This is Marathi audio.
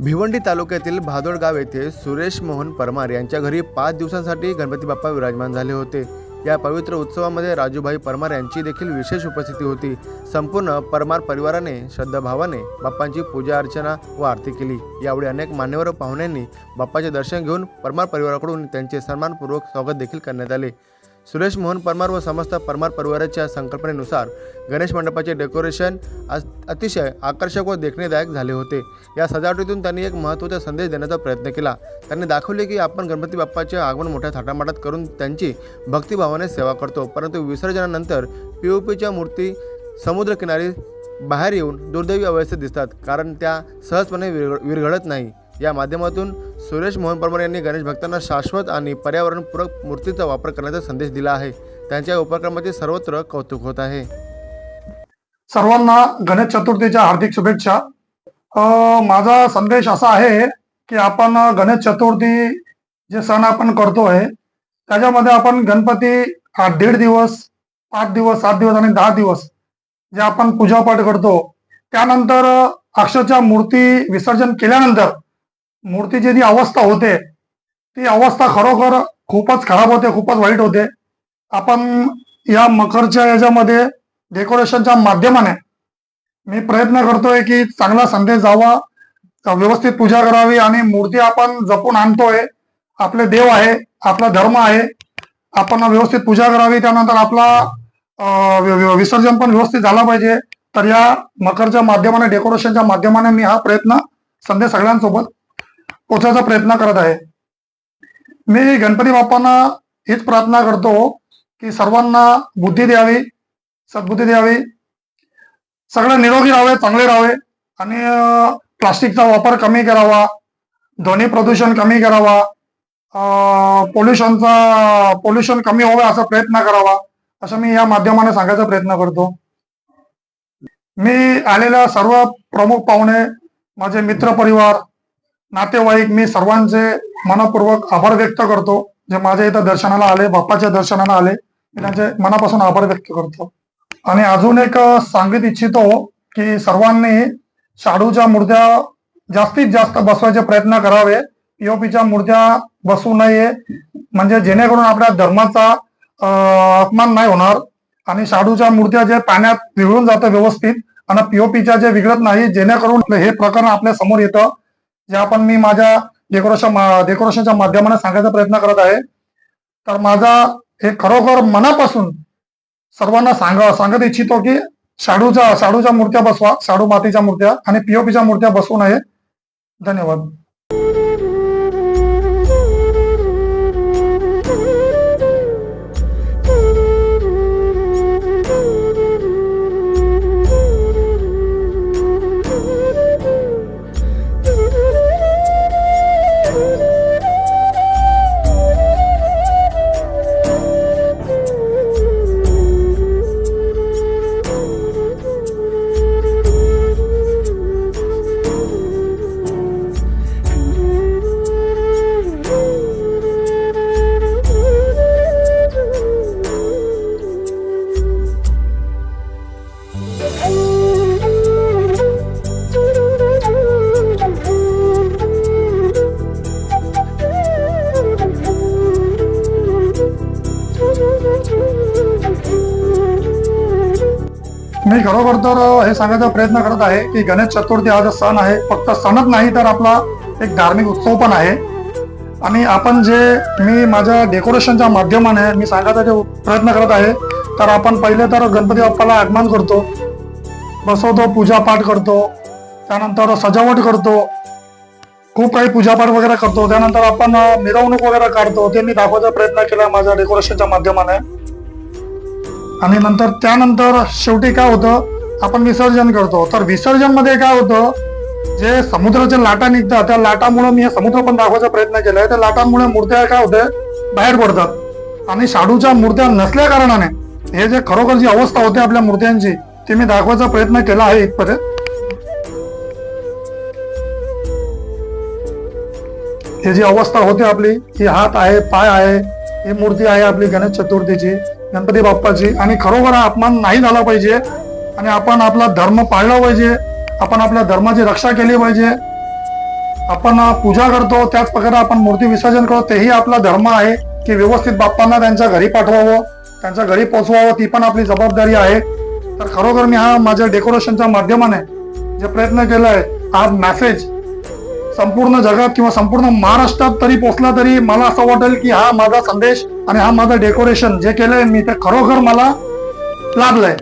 भिवंडी तालुक्यातील भादोड गाव येथे सुरेश मोहन परमार यांच्या घरी पाच दिवसांसाठी गणपती बाप्पा विराजमान झाले होते. या पवित्र उत्सवामध्ये राजूभाई परमार यांची देखील विशेष उपस्थिती होती. संपूर्ण परमार परिवाराने श्रद्धाभावाने बाप्पांची पूजा अर्चना व आरती केली. यावेळी अनेक मान्यवर पाहुण्यांनी बाप्पाचे दर्शन घेऊन परमार परिवाराकडून त्यांचे सन्मानपूर्वक स्वागत देखील करण्यात आले. सुरेश मोहन परमार व समस्त परमार परिवाराच्या संकल्पनेनुसार गणेश मंडपाचे डेकोरेशन अतिशय आकर्षक व देखणेदायक झाले होते. या सजावटीतून त्यांनी एक महत्त्वाचा संदेश देण्याचा प्रयत्न केला. त्यांनी दाखवले की आपण गणपती बाप्पाचे आगमन मोठ्या थाटामाटात करून त्यांची भक्तिभावाने सेवा करतो. परंतु विसर्जनानंतर पी ओ पीच्या मूर्ती समुद्रकिनारी बाहेर येऊन दुर्दैवी अवस्थेत दिसतात कारण त्या सहजपणे विरघ विरघळत नाही. या माध्यमातून सुरेश मोहन परमार यांनी गणेश भक्तांना शाश्वत आणि पर्यावरणपूरक मूर्तीचा वापर करण्याचा संदेश दिला आहे. त्यांच्या उपक्रमाचे सर्वत्र कौतुक होत आहे. सर्वांना गणेश चतुर्थीच्या हार्दिक शुभेच्छा. माझा संदेश असा आहे की आपण गणेश चतुर्थी जे सण आपण करतोय त्याच्यामध्ये आपण गणपती दीड दिवस पाच दिवस सात दिवस आणि दहा दिवस जे आपण पूजापाठ करतो त्यानंतर अक्षरच्या मूर्ती विसर्जन केल्यानंतर मूर्तीची जी अवस्था होते ती अवस्था खरोखर खूपच खराब होते खूपच वाईट होते. आपण या मकरच्या याच्यामध्ये डेकोरेशनच्या माध्यमाने मी प्रयत्न करतोय की चांगला संदेश जावा व्यवस्थित पूजा करावी आणि मूर्ती आपण जपून आणतोय. आपले देव आहे आपला धर्म आहे. आपण व्यवस्थित पूजा करावी त्यानंतर आपला विसर्जन पण व्यवस्थित झाला पाहिजे. तर या मकरच्या माध्यमाने डेकोरेशनच्या माध्यमाने मी हा प्रयत्न संदेश सगळ्यांसोबत पोचायचा प्रयत्न करत आहे. मी गणपती बाप्पांना हीच प्रार्थना करतो की सर्वांना बुद्धी द्यावी सद्बुद्धी द्यावी. सगळे निरोगी राहावे चांगले राहावे आणि प्लास्टिकचा वापर कमी करावा ध्वनी प्रदूषण कमी करावा पोल्युशनचा पोल्युशन कमी व्हावे असा प्रयत्न करावा असं मी या माध्यमाने सांगायचा प्रयत्न करतो. मी आलेल्या सर्व प्रमुख पाहुणे माझे मित्र परिवार नातेवाईक मी सर्वांचे मनपूर्वक आभार व्यक्त करतो. जे माझ्या इथं दर्शनाला आले बाप्पाच्या दर्शनाला आले मी त्यांचे मनापासून आभार व्यक्त करतो. आणि अजून एक सांगित इच्छितो की सर्वांनी शाडूच्या मूर्त्या जास्तीत जास्त बसवायचे प्रयत्न करावे. पीओपीच्या मूर्त्या बसू नये. म्हणजे जेणेकरून आपल्या धर्माचा अपमान नाही होणार. आणि शाडूच्या मूर्त्या जे पाण्यात विघळून जातं व्यवस्थित आणि पीओपीच्या जे विघळत नाही जेणेकरून हे प्रकरण आपल्यासमोर येतं. जे आपण मी माझ्या डेकोरेशन डेकोरेशनच्या माध्यमाने सांगायचा प्रयत्न करत आहे. तर माझा हे खरोखर मनापासून सर्वांना सांग सांगत इच्छितो की शाडूच्या शाडूच्या मूर्त्या बसवा शाडू मातीच्या मूर्त्या आणि पीओपीच्या मूर्त्या बसवू नये धन्यवाद. मी खरोखर तर हे सांगायचा प्रयत्न करत आहे की गणेश चतुर्थी हा जो सण आहे. फक्त सणच नाही तर आपला एक धार्मिक उत्सव पण आहे. आणि आपण जे मी माझ्या डेकोरेशनच्या माध्यमाने मी सांगायचा जे प्रयत्न करत आहे तर आपण पहिले तर गणपती बाप्पाला आगमन करतो. बसवतो पूजापाठ करतो. त्यानंतर सजावट करतो. खूप काही पूजापाठ वगैरे करतो. त्यानंतर आपण मिरवणूक वगैरे काढतो. ते मी दाखवायचा प्रयत्न केला माझ्या डेकोरेशनच्या माध्यमाने. आणि नंतर त्यानंतर शेवटी काय होतं आपण विसर्जन करतो. तर विसर्जनमध्ये काय होतं जे समुद्राच्या लाटा निघतात त्या लाटामुळे मी हे समुद्र पण दाखवायचा प्रयत्न केलाय. त्या लाटांमुळे मूर्त्या काय होते बाहेर पडतात. आणि शाडूच्या मूर्त्या नसल्या कारणाने हे जे खरोखर जी अवस्था होते आपल्या मूर्त्यांची ती मी दाखवायचा प्रयत्न केला आहे इथपर्यंत. ही जी अवस्था होते आपली ही हात आहे पाय आहे ही मूर्ती आहे आपली गणेश चतुर्थीची. गणपती बाप्पाची आणि खरोखर हा अपमान नाही झाला पाहिजे. आणि आपण आपला धर्म पाळला पाहिजे. आपण आपल्या धर्माची रक्षा केली पाहिजे. आपण पूजा करतो त्याच प्रकारे आपण मूर्ती विसर्जन करतो. तेही आपला धर्म आहे की व्यवस्थित बाप्पांना त्यांच्या घरी पाठवावं त्यांच्या घरी पोचवावं ती पण आपली जबाबदारी आहे. तर खरोखर मी हा माझ्या डेकोरेशनच्या माध्यमाने जे प्रयत्न केलाय हा मेसेज संपूर्ण जगात किंवा संपूर्ण महाराष्ट्रात तरी पोहोचला तरी मला असं वाटेल की हा माझा संदेश आणि हा माझा डेकोरेशन जे केलंय मी ते खरोखर मला लाभलंय